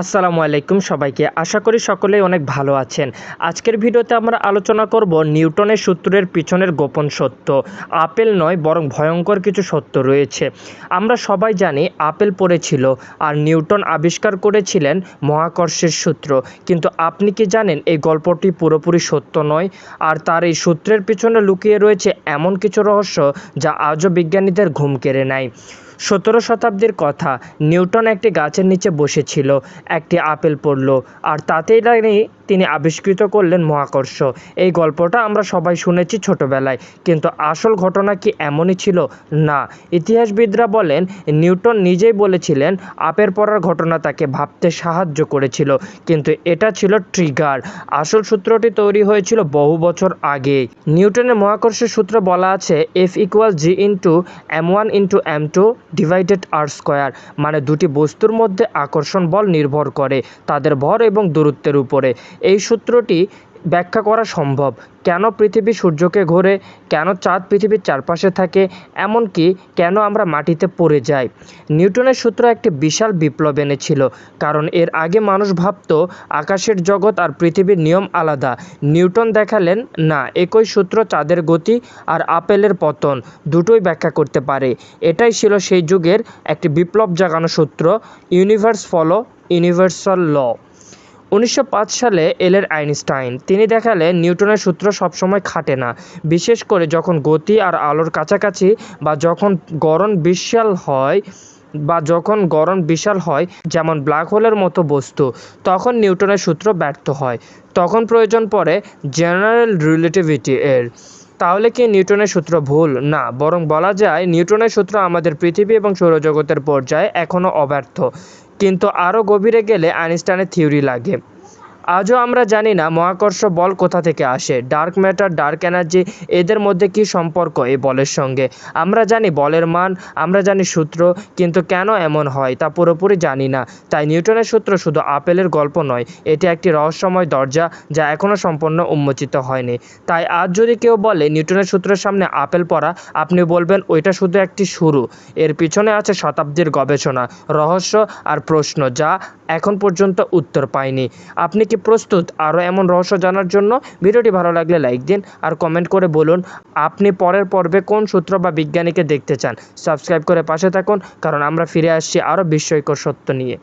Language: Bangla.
আসসালামু আলাইকুম সবাইকে। আশা করি সকলেই অনেক ভালো আছেন। আজকের ভিডিওতে আমরা আলোচনা করব নিউটনের সূত্রের পিছনের গোপন সত্য। আপেল নয়, বরং ভয়ঙ্কর কিছু সত্য রয়েছে। আমরা সবাই জানি আপেল পড়েছিল আর নিউটন আবিষ্কার করেছিলেন মহাকর্ষের সূত্র। কিন্তু আপনি কি জানেন এই গল্পটি পুরোপুরি সত্য নয়? আর তার এই সূত্রের পিছনে লুকিয়ে রয়েছে এমন কিছু রহস্য যা আজও বিজ্ঞানীদের ঘুম কেড়ে নেয়। সতেরো শতাব্দীর কথা। নিউটন একটি গাছের নিচে বসেছিল, একটি আপেল পড়ল, আর তাতেই তিনি আবিষ্কৃত করলেন মহাকর্ষ। এই গল্পটা আমরা সবাই শুনেছি ছোটবেলায়, কিন্তু আসল ঘটনা কি এমনই ছিল? না। ইতিহাসবিদরা বলেন, নিউটন নিজেই বলেছিলেন আপের পড়ার ঘটনা তাকে ভাবতে সাহায্য করেছিল, কিন্তু এটা ছিল ট্রিগার। আসল সূত্রটি তৈরি হয়েছিল বহু বছর আগে। নিউটনের মহাকর্ষের সূত্র বলা আছে F equal G into M one into M two divided R square মানে দুটি বস্তুর মধ্যে আকর্ষণ বল নির্ভর করে, তাদের ভর এবং দূরত্বের উপরে। এই সূত্রটি ব্যাখ্যা করা সম্ভব। কেন পৃথিবী সূর্যকে ঘোরে? কেন চাঁদ পৃথিবীর চারপাশে থাকে? এমনকি কেন আমরা মাটিতে পড়ে যাই? নিউটনের সূত্র একটি বিশাল বিপ্লব এনেছিল, কারণ এর আগে মানুষ ভাবত আকাশের জগৎ আর পৃথিবীর নিয়ম আলাদা। নিউটন দেখালেন, না, একই সূত্র চাঁদের গতি আর আপেলের পতন, দুটোই ব্যাখ্যা করতে পারে। এটাই ছিল সেই যুগের একটি বিপ্লব জাগানো সূত্র, ইউনিভার্স ফলো, ইউনিভার্সাল ল। উনিশশো পাঁচ সালে এলের আইনস্টাইন। তিনি দেখালেন, নিউটনের সূত্র সবসময় খাটে না। বিশেষ করে যখন গতি আর আলোর কাছাকাছি বা যখন গড়ন বিশাল হয়, বা যখন গড়ন বিশাল হয়, যেমন ব্ল্যাক হোলের মতো বস্তু, তখন নিউটনের সূত্র ব্যর্থ হয়। তখন প্রয়োজন পড়ে জেনারেল রিলেটিভিটি এর। তাহলে কি নিউটনের সূত্র ভুল? না, বরং বলা যায়, নিউটনের সূত্র আমাদের পৃথিবী এবং সৌরজগতের পর্যায়ে এখনও অব্যর্থ। কিন্তু আরও গভীরে গেলে আইনস্টাইনের থিওরি লাগে। আজও আমরা জানি না মহাকর্ষ বল কোথা থেকে আসে। ডার্ক ম্যাটার, ডার্ক এনার্জি, এদের মধ্যে কী সম্পর্ক এই বলের সঙ্গে? আমরা জানি বলের মান, আমরা জানি সূত্র, কিন্তু কেন এমন হয় তা পুরোপুরি জানি না। তাই নিউটনের সূত্র শুধু আপেলের গল্প নয়, এটি একটি রহস্যময় দরজা যা এখনও সম্পূর্ণ উন্মোচিত হয়নি। তাই আজ যদি কেউ বলে নিউটনের সূত্রের সামনে আপেল পড়া, আপনি বলবেন ওইটা শুধু একটি শুরু। এর পিছনে আছে শতাব্দীর গবেষণা, রহস্য আর প্রশ্ন যা এখন পর্যন্ত উত্তর পায়নি আপনি কি প্রস্তুত? আরও এমন রহস্য জানার জন্য ভিডিওটি ভালো লাগলে লাইক দিন আর কমেন্ট করে বলুন, আপনি পরের পর্বে কোন সূত্র বা বিজ্ঞানীকে দেখতে চান? সাবস্ক্রাইব করে পাশে থাকুন, কারণ আমরা ফিরে আসছি আরও বিস্ময়কর সত্য নিয়ে।